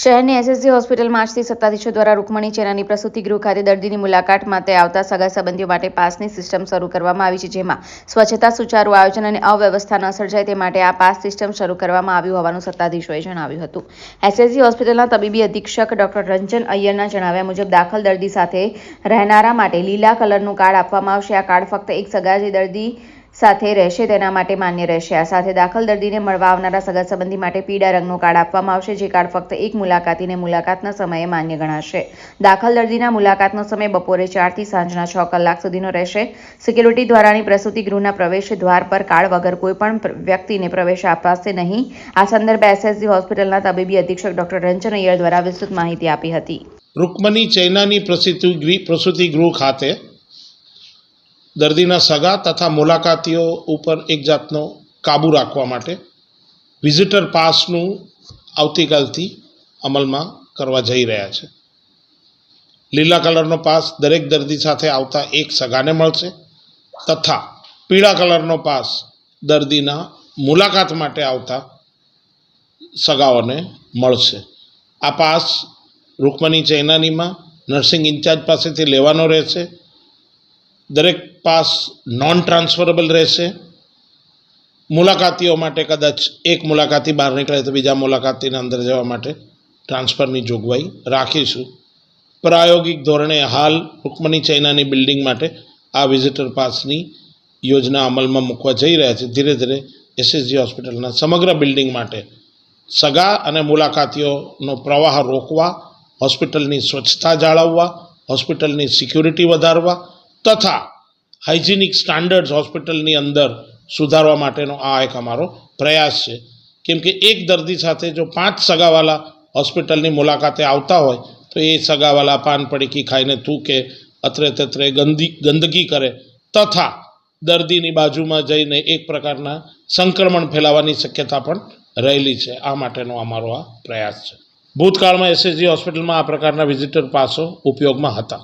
શહેરની એસએસજી હોસ્પિટલમાં આજથી સત્તાધીશો દ્વારા રૂકમણી ચેનાની પ્રસૂતિ ગૃહ ખાતે દર્દીની મુલાકાત માટે આવતા સગા સંબંધીઓ માટે પાસની સિસ્ટમ શરૂ કરવામાં આવી છે, જેમાં સ્વચ્છતા સુચારુ આયોજન અને અવ્યવસ્થા ન સર્જાય તે માટે આ પાસ સિસ્ટમ શરૂ કરવામાં આવ્યું હોવાનું સત્તાધીશોએ જણાવ્યું હતું. એસએસજી હોસ્પિટલના તબીબી અધિક્ષક ડોક્ટર રંજન અય્યરના જણાવ્યા મુજબ, દાખલ દર્દી સાથે રહેનારા માટે લીલા કલરનું કાર્ડ આપવામાં આવશે. આ કાર્ડ ફક્ત એક સગા જે દર્દી સાથે રહેશે, તેના માટે માન્ય રહેશે. આ સાથે દાખલ દર્દીને મળવા આવનારા સગા સંબંધી માટે પીળા રંગનું કાર્ડ આપવામાં આવશે, જે કાર્ડ ફક્ત એક મુલાકાતીને મુલાકાતના સમયે માન્ય ગણાશે. દાખલ દર્દીના મુલાકાતનો સમય બપોરે ચારથી સાંજના છ કલાક સુધીનો રહેશે. સિક્યુરિટી દ્વારાની પ્રસૂતિ ગૃહના પ્રવેશ દ્વાર પર કાર્ડ વગર કોઈપણ વ્યક્તિને પ્રવેશ અપાશે નહીં. આ સંદર્ભે એસએસજી હોસ્પિટલના તબીબી અધિક્ષક ડોક્ટર રંજન અય્યર દ્વારા વિસ્તૃત માહિતી આપી હતી. રૂકમની ચૈનાની પ્રસૂતિ ગૃહ ખાતે દર્દીના સગા તથા મુલાકાતીઓ ઉપર એક જાતનો કાબૂ રાખવા માટે વિઝિટર પાસનું આવતીકાલથી અમલમાં કરવા જઈ રહ્યા છે. લીલા કલરનો પાસ દરેક દર્દી સાથે આવતા એક સગાને મળશે તથા પીળા કલરનો પાસ દર્દીના મુલાકાત માટે આવતા સગાઓને મળશે. આ પાસ રૂકમણી ચૈનાનીમાં નર્સિંગ ઇન્ચાર્જ પાસેથી લેવાનો રહેશે. દરેક પાસ નોન ટ્રાન્સફરેબલ રહેશે. મુલાકાતીઓ માટે કદાચ એક મુલાકાતી બહાર નીકળે તો બીજા મુલાકાતીને અંદર જવા માટે ટ્રાન્સફરની જોગવાઈ રાખીશું. પ્રાયોગિક ધોરણે હાલ રૂકમણી ચૈનાની બિલ્ડિંગ માટે આ વિઝિટર પાસની યોજના અમલમાં મૂકવા જઈ રહ્યા છે. ધીરે ધીરે એસએસજી હોસ્પિટલના સમગ્ર બિલ્ડિંગ માટે સગા અને મુલાકાતીઓનો પ્રવાહ રોકવા, હોસ્પિટલની સ્વચ્છતા જાળવવા, હોસ્પિટલની સિક્યુરિટી વધારવા તથા હાઇજિનિક સ્ટાન્ડર્ડ્સ હોસ્પિટલની અંદર સુધારવા માટેનો આ એક અમારો પ્રયાસ છે. કેમ કે એક દર્દી સાથે જો પાંચ સગાવાલા હોસ્પિટલની મુલાકાતે આવતા હોય, તો એ સગાવાલા પાન પડીકી ખાઈને થૂકે અત્રે તત્રે ગંદી, ગંદકી કરે તથા દર્દીની બાજુમાં જઈને એક પ્રકારના સંક્રમણ ફેલાવાની શક્યતા પણ રહેલી છે. આ માટેનો અમારો આ પ્રયાસ છે. ભૂતકાળમાં એસએસજી હોસ્પિટલમાં આ પ્રકારના વિઝિટર પાસો ઉપયોગમાં હતા.